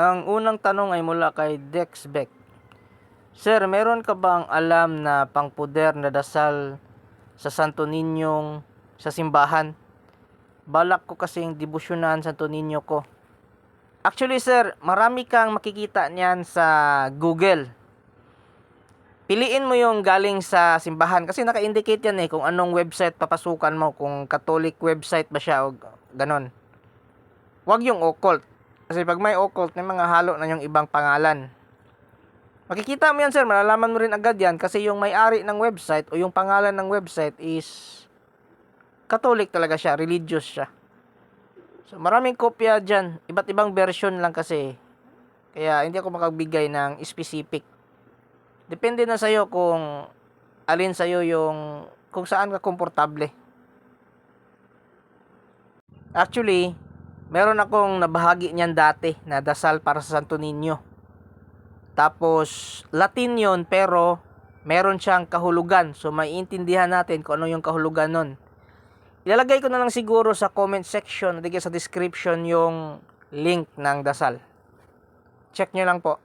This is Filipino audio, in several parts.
Ang unang tanong ay mula kay Dex Beck. Sir, meron ka bang alam na pangpuder na dasal sa Santo Ninyong sa simbahan? Balak ko kasing debosyonan Santo Niño ko. Actually, sir, marami kang makikita niyan sa Google. Piliin mo yung galing sa simbahan kasi naka-indicate yan eh kung anong website papasukan mo, kung Catholic website ba siya o ganon. Huwag yung occult. Kasi pag may occult, may mga halo na yung ibang pangalan. Makikita mo yan sir, malalaman mo rin agad yan kasi yung may-ari ng website o yung pangalan ng website is Catholic talaga siya, religious siya. So maraming kopya dyan, iba't ibang version lang kasi. Kaya hindi ako makagbigay ng specific. Depende na sa'yo kung alin sa'yo yung kung saan ka komportable. Actually, meron akong nabahagi niyan dati na dasal para sa Santo Niño. Tapos, Latin yon pero meron siyang kahulugan. So, maiintindihan natin kung ano yung kahulugan nun. Ilalagay ko na lang siguro sa comment section at sa description yung link ng dasal. Check nyo lang po.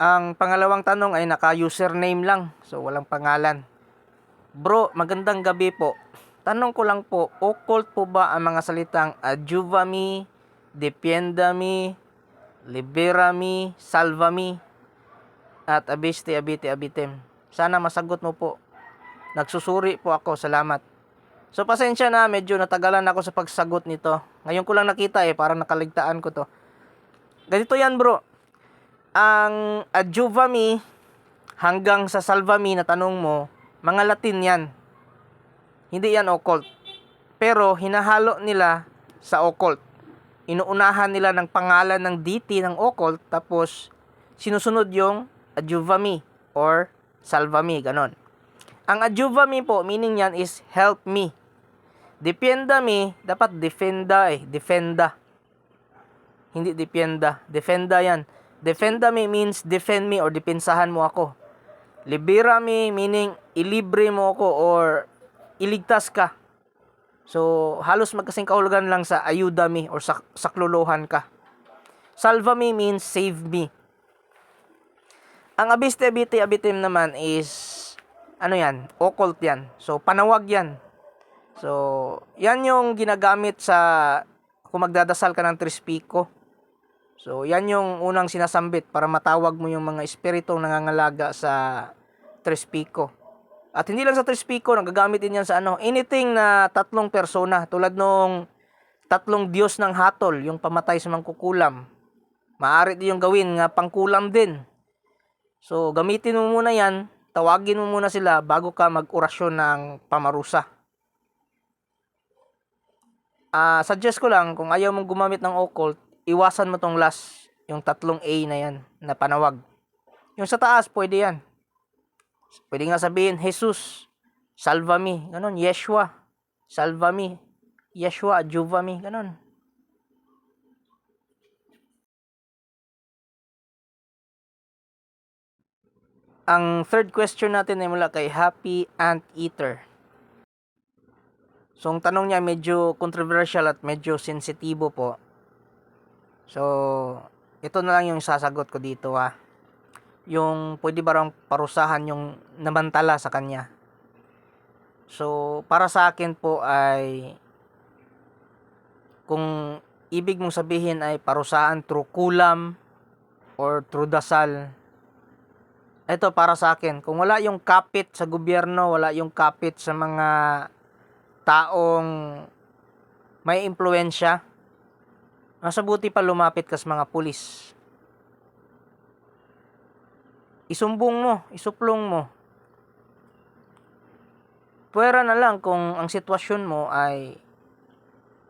Ang pangalawang tanong ay naka-username lang. So, walang pangalan. Bro, magandang gabi po. Tanong ko lang po, occult po ba ang mga salitang adjuvami, depiendami, liberami, salvami, at abiste, abite, abitem? Sana masagot mo po. Nagsusuri po ako, salamat. So, pasensya na, medyo natagalan ako sa pagsagot nito. Ngayon ko lang nakita eh, parang nakaligtaan ko to. Ganito yan bro. Ang adjuvami hanggang sa salvami na tanong mo, mga Latin yan. Hindi yan occult. Pero hinahalo nila sa occult. Inuunahan nila ng pangalan ng deity ng occult tapos sinusunod yung adjuvami or salvami, ganon. Ang adjuvami po, meaning yan is help me. Depienda me, dapat defenda eh, defenda. Hindi depienda, defenda yan. Defenda me means defend me or depensahan mo ako. Libera me meaning ilibre mo ako or iligtas ka. So, halos magkasing kahulugan lang sa ayuda me or sak saklolohan ka. Salva me means save me. Ang abiste abite abitim naman is ano yan? Occult yan. So, panawag yan. So, yan yung ginagamit sa kung magdadasal ka ng trispiko. So, yan yung unang sinasambit para matawag mo yung mga espiritong nangangalaga sa Trispico. At hindi lang sa Trispico, nagagamit din yan sa ano, anything na tatlong persona, tulad nung tatlong Diyos ng hatol, yung pamatay sa mangkukulam. Maaari din yung gawin nga pangkulam din. So, gamitin mo muna yan, tawagin mo muna sila bago ka mag-orasyon ng pamarusa. Ah, suggest ko lang kung ayaw mong gumamit ng occult, iwasan mo tong last, yung tatlong A na yan, na panawag. Yung sa taas, pwede yan. Pwede nga sabihin, Jesus, salva me. Ganon, Yeshua, salva me. Yeshua, adjuva me. Ganon. Ang third question natin ay mula kay Happy Ant Eater. So, ang tanong niya medyo controversial at medyo sensitibo po. So, ito na lang yung sasagot ko dito ha. Yung pwede ba raw parusahan yung namantala sa kanya. So, para sa akin po ay kung ibig mong sabihin ay parusahan through kulam or through dasal, ito para sa akin, kung wala yung kapit sa gobyerno, wala yung kapit sa mga taong may impluensya, mas mabuti pa lumapit ka sa mga pulis. Isumbong mo, isuplong mo. Pwera na lang kung ang sitwasyon mo ay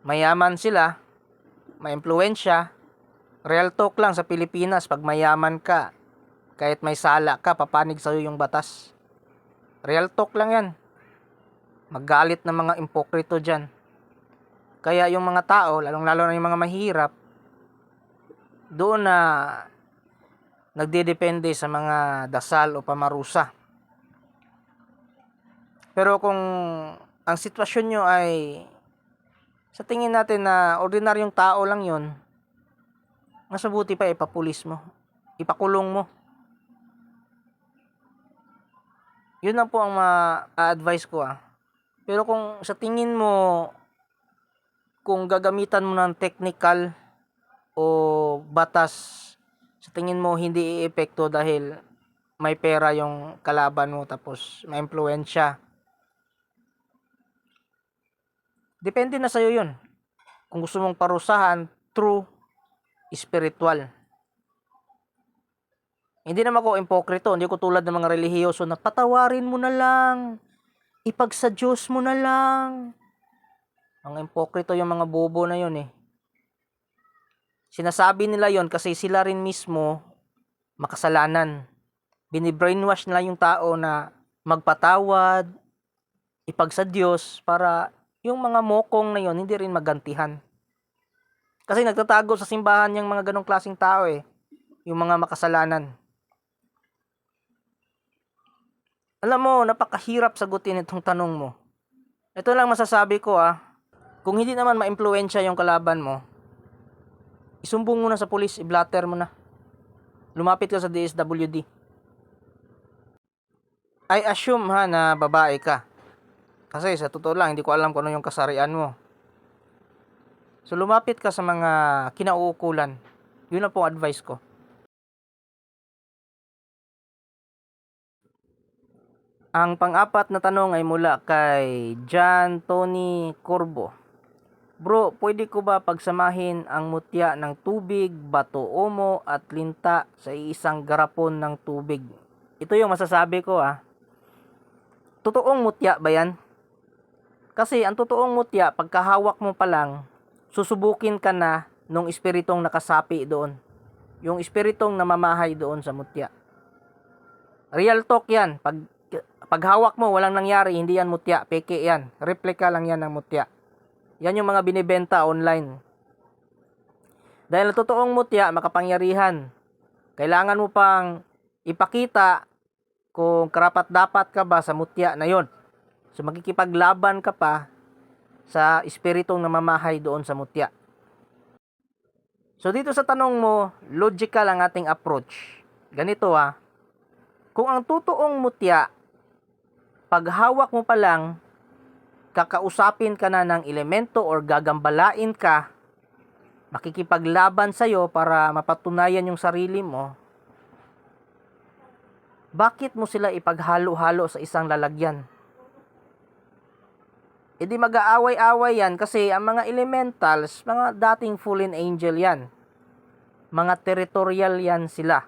mayaman sila, may impluensya, real talk lang sa Pilipinas, pag mayaman ka, kahit may sala ka, papanig sa'yo yung batas. Real talk lang yan. Maggalit ng mga impokrito dyan. Kaya yung mga tao, lalong-lalo na yung mga mahirap, doon na nagdedepende sa mga dasal o pamarusa. Pero kung ang sitwasyon nyo ay sa tingin natin na ordinaryong tao lang yon mas mabuti pa ipapulis mo. Ipakulong mo. Yun lang po ang ma-advise ko ah. Pero kung sa tingin mo kung gagamitan mo ng technical o batas sa tingin mo hindi iepekto dahil may pera yung kalaban mo tapos may impluensya. Depende na sa'yo yun. Kung gusto mong parusahan, true, spiritual. Hindi naman ako impokrito, hindi ko tulad ng mga relihiyoso na patawarin mo na lang, ipag sa Diyos mo na lang. Mga impokrito yung mga bobo na yun eh. Sinasabi nila yon kasi sila rin mismo makasalanan. Binibrainwash nila yung tao na magpatawad, ipag sa Diyos para yung mga mokong na yon hindi rin magantihan. Kasi nagtatago sa simbahan yung mga ganong klaseng tao eh. Yung mga makasalanan. Alam mo, napakahirap sagutin itong tanong mo. Ito lang masasabi ko ah. Kung hindi naman ma-impluensya yung kalaban mo, isumbong mo na sa pulis, i-blatter mo na. Lumapit ka sa DSWD. I assume ha na babae ka. Kasi sa totoo lang, hindi ko alam kung ano yung kasarian mo. So lumapit ka sa mga kinauukulan. Yun lang po advice ko. Ang pang-apat na tanong ay mula kay John Tony Corbo. Bro, pwede ko ba pagsamahin ang mutya ng tubig, bato, omo at linta sa isang garapon ng tubig? Ito yung masasabi ko ah. Totoong mutya ba yan? Kasi ang totoong mutya, pagkahawak mo pa lang, susubukin ka na nung espiritong nakasapi doon. Yung espiritong namamahay doon sa mutya. Real talk yan. Pag, paghawak mo, walang nangyari, hindi yan mutya. Peke yan. Replika lang yan ng mutya. Yan yung mga binibenta online. Dahil ang totoong mutya, makapangyarihan. Kailangan mo pang ipakita kung karapat dapat ka ba sa mutya na yon. So magkikipaglaban ka pa sa espiritong namamahay doon sa mutya. So dito sa tanong mo, logical ang ating approach. Ganito ah. Kung ang totoong mutya, paghawak mo pa lang, kakausapin ka na ng elemento or gagambalain ka, makikipaglaban sa'yo para mapatunayan yung sarili mo, bakit mo sila ipaghalo-halo sa isang lalagyan? E di mag-aaway-away yan kasi ang mga elementals, mga dating fallen angel yan. Mga territorial yan sila.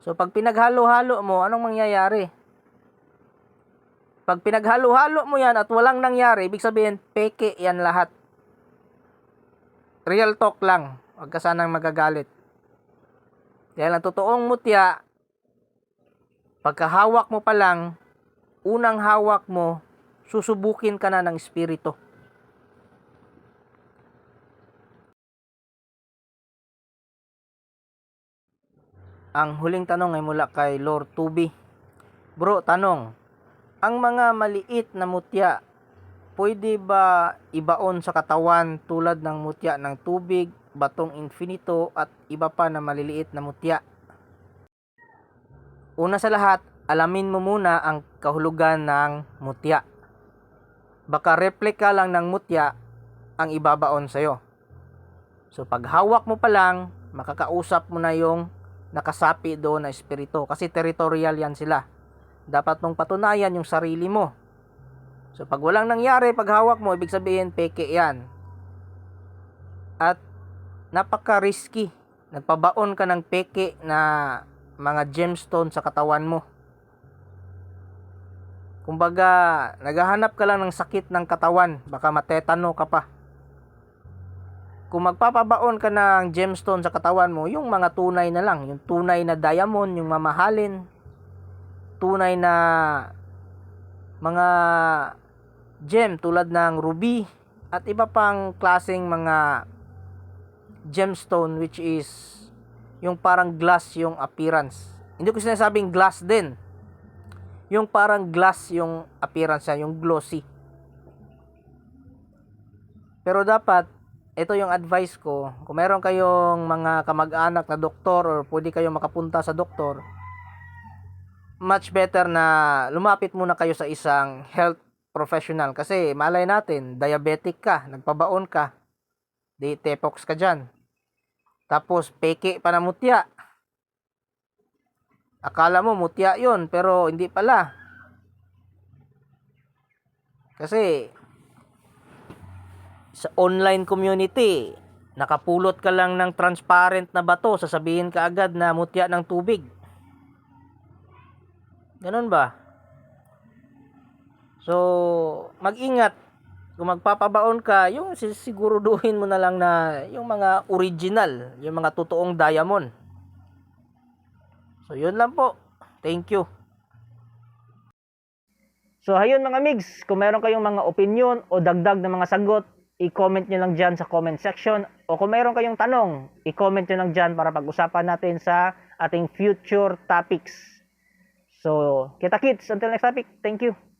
So pag pinaghalo-halo mo, anong mangyayari? Pag pinaghalo-halo mo yan at walang nangyari, ibig sabihin, peke yan lahat. Real talk lang. Huwag ka sanang magagalit. Dahil ang totoong mutya, pagkahawak mo pa lang, unang hawak mo, susubukin ka na ng espiritu. Ang huling tanong ay mula kay Lord Tubi. Bro, tanong, ang mga maliit na mutya, pwede ba ibaon sa katawan tulad ng mutya ng tubig, batong infinito at iba pa na maliliit na mutya? Una sa lahat, alamin mo muna ang kahulugan ng mutya. Baka replika lang ng mutya ang ibabaon sa'yo. So pag hawak mo pa lang, makakausap mo na yung nakasapi doon na espiritu kasi territorial yan sila. Dapat mong patunayan yung sarili mo. So pag walang nangyari pag hawak mo, ibig sabihin peke yan. At napaka-risky. Nagpabaon ka ng peke na mga gemstone sa katawan mo. Kumbaga, naghahanap ka lang ng sakit ng katawan, baka matetano ka pa. Kung magpapabaon ka ng gemstone sa katawan mo, yung mga tunay na lang, yung tunay na diamond, yung mamahalin, tunay na mga gem tulad ng ruby at iba pang klaseng mga gemstone which is yung parang glass yung appearance. Hindi ko sinasabing glass din. Yung parang glass yung appearance niya, yung glossy. Pero dapat, ito yung advice ko, kung meron kayong mga kamag-anak na doktor or pwede kayong makapunta sa doktor, much better na lumapit muna kayo sa isang health professional kasi malay natin, diabetic ka, nagpabaon ka, di tepox ka dyan. Tapos, peke pa na mutya. Akala mo mutya yon pero hindi pala. Kasi, sa online community, nakapulot ka lang ng transparent na bato, sasabihin ka agad na mutya ng tubig. Ganun ba? So, mag-ingat. Kung magpapabaon ka, yung sisiguruduhin mo na lang na yung mga original, yung mga totoong diamond. So, yun lang po. Thank you. So, ayun mga migs, kung meron kayong mga opinion o dagdag na mga sagot, i-comment nyo lang dyan sa comment section. O kung meron kayong tanong, i-comment nyo lang dyan para pag-usapan natin sa ating future topics. So, kita kits. Until next topic. Thank you.